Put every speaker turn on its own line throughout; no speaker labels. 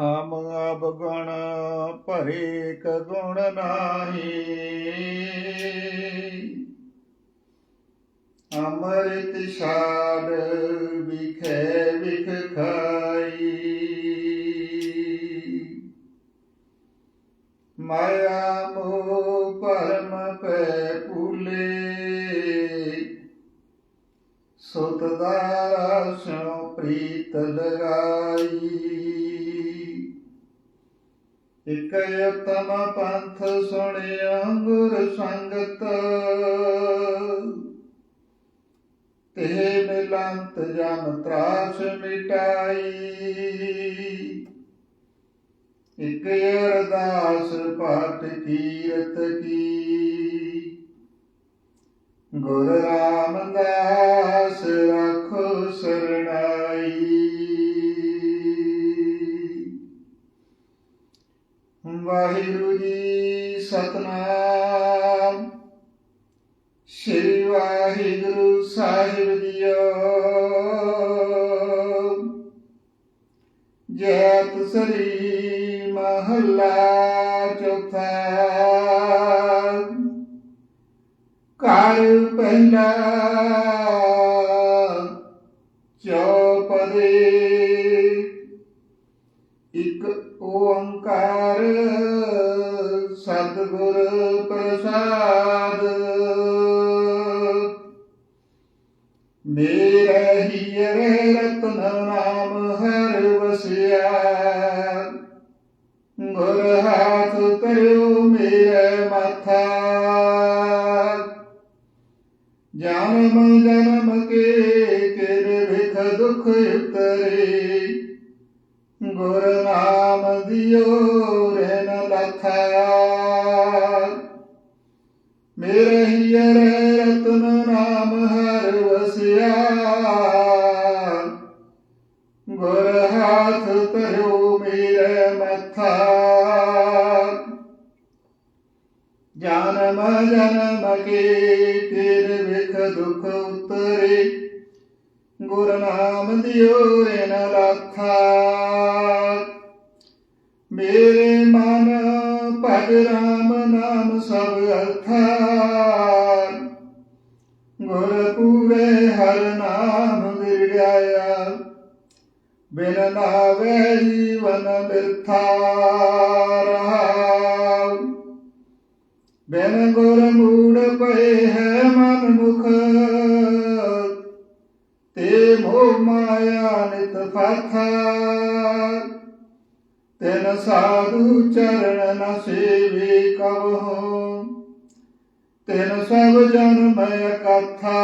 ਹਮ ਅਬ ਗੁਣ ਭਰੇ ਕ ਗੁਣ ਨਾਹੀ। ਅੰਮ੍ਰਿਤ ਛਾੜ ਵਿਖੇ ਵਿਖ ਖਾਈ। ਮਾਇਆ ਮੋਹ ਭਰਮ ਪੈ ਭੂਲੇ। ਸੁਤ ਦਾ ਸੋ ਪ੍ਰੀਤ ਲਗਾਈ। ਇਕ ਯਤਮ ਪੰਥ ਸੁਣਿਆ ਗੁਰ ਸੰਗਤ। ਤੇ ਮਿਲੰਤ ਜਮ ਤਰਾਸ ਮਿਟਾਈ। ਇਕ ਅਰਦਾਸ ਪਾਠ ਕੀਰਤ ਕੀ। ਗੁਰ ਰਾਮਦਾਸ ਸਤਨਾਮ। ਸ੍ਰੀ ਵਾਹਿਗੁਰੂ ਸਾਹਿਬ ਜੀਓ। ਜੈਤ ਸ੍ਰੀ ਮਹੱਲਾ ਚੌਥਾ। ਘਰ ਪਹਿਲਾ ਚੌਪਦੇ। ਇੱਕ ਓੰਕਾਰ ਸਤਿਗੁਰ ਪ੍ਰਸਾਦ। ਮੇਰੇ ਹੀਰੇ ਰਤਨ ਨਾਮ ਹਰ ਵਸਿਆ। ਗੁਰ ਹਾਥ ਕਰਿਓ ਮੇਰੇ ਮਾਥਾ। ਜਨਮ ਜਨਮ ਕੇ ਕਿਰ ਵਿਖ ਦੁਖ ਉਤਰੇ। ਗੁਰ ਨਾਮ ਦਿਓ ਮੇਰੇ ਹੀਰ ਰਤਨ ਨਾਮ ਹਰ ਵਸਿਆ। ਗੁਰ ਹਾਥ ਧਰਿਓ ਮੇਰੇ ਮੱਥਾ। ਜਨਮ ਜਨਮ ਕੇ ਤੇਰੇ ਵਿਖ ਦੁਖ ਉਤਰੇ। ਗੁਰ ਨਾਮ ਦਿਓ ਰੇ ਲਾਥਾ। ਮੇਰੇ ਮਨ ਭਜ ਸਭ ਗੁਰ ਪੂਰੇ ਹਰ ਨਾਮ ਵਿਰੜਾਇਆ ਬਿਨ ਨਾਵੇ ਜੀਵਨ ਬਿਰਥਾ ਰਹਾਉ ਬਿਨ ਗੁਰ ਮੂੜ ਪਏ ਹੈ ਮਨ ਮੁਖ। ਤੇ ਮੋਹ ਮਾਇਆ ਨਿਤ ਫਾਥਾ ਤੈਨ ਸਾਧੂ ਚਰਨ ਨ ਸੇਵੇ ਕਬਹੁ। ਤੈਨ ਸਭ ਜਨ ਮੈਂ ਕਥਾ।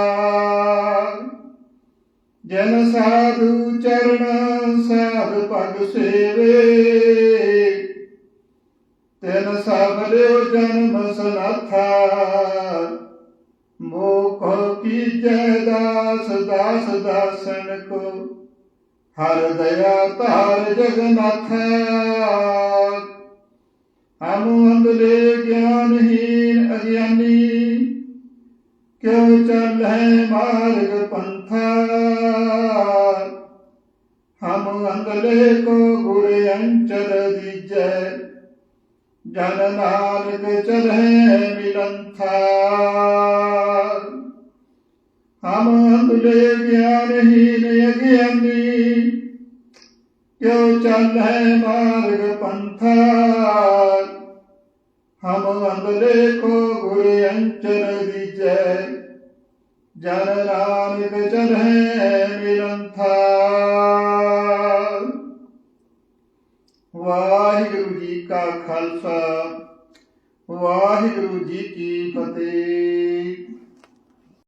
ਜਨ ਸਾਧੂ ਚਰਨ ਸਾਧ ਪਗ ਸੇਵੇ। ਤੈਨ ਸਭ ਲਿਓ ਜਨਮ ਸਨਾਥਾ ਮੋਖ ਕੀ ਜੈ ਦਾਸ ਦਾਸ ਦਾਸਨ ਕੋ। ਹਰ ਦਇਆ ਧਾਰ ਜਗਨਾਥ। ਹਮ ਅੰਦਲੇ ਕਿਉ ਮਾਰਗ ਪੰਥਾ। ਹਮ ਅੰਧਲੇ ਕੋ ਗੁਰ ਅੰਚਲ ਦੀਜੈ ਜਨ ਨਾਨਕ ਚਲਹਿ ਮਿਲੰਥਾ। ਹਮ ਅੰਧਲੇ ਗਿਆਨਹੀਨ ਅਗਿਆਨੀ, ਕਿਉ ਚੱਲੈ ਮਾਰਗ ਪੰਥਾ। ਹਮ ਅੰਗਲੇ ਕੋ ਗੁਰ ਅੰਚਨ ਦੀਜੈ ਜਨ ਨਾਨਕ ਚਲਹਿ ਮਿਲੰਥਾ ਵਾਹਿਗੁਰੂ ਜੀ ਕਾ ਖਾਲਸਾ ਵਾਹਿਗੁਰੂ ਜੀ ਕੀ ਫਤਿਹ।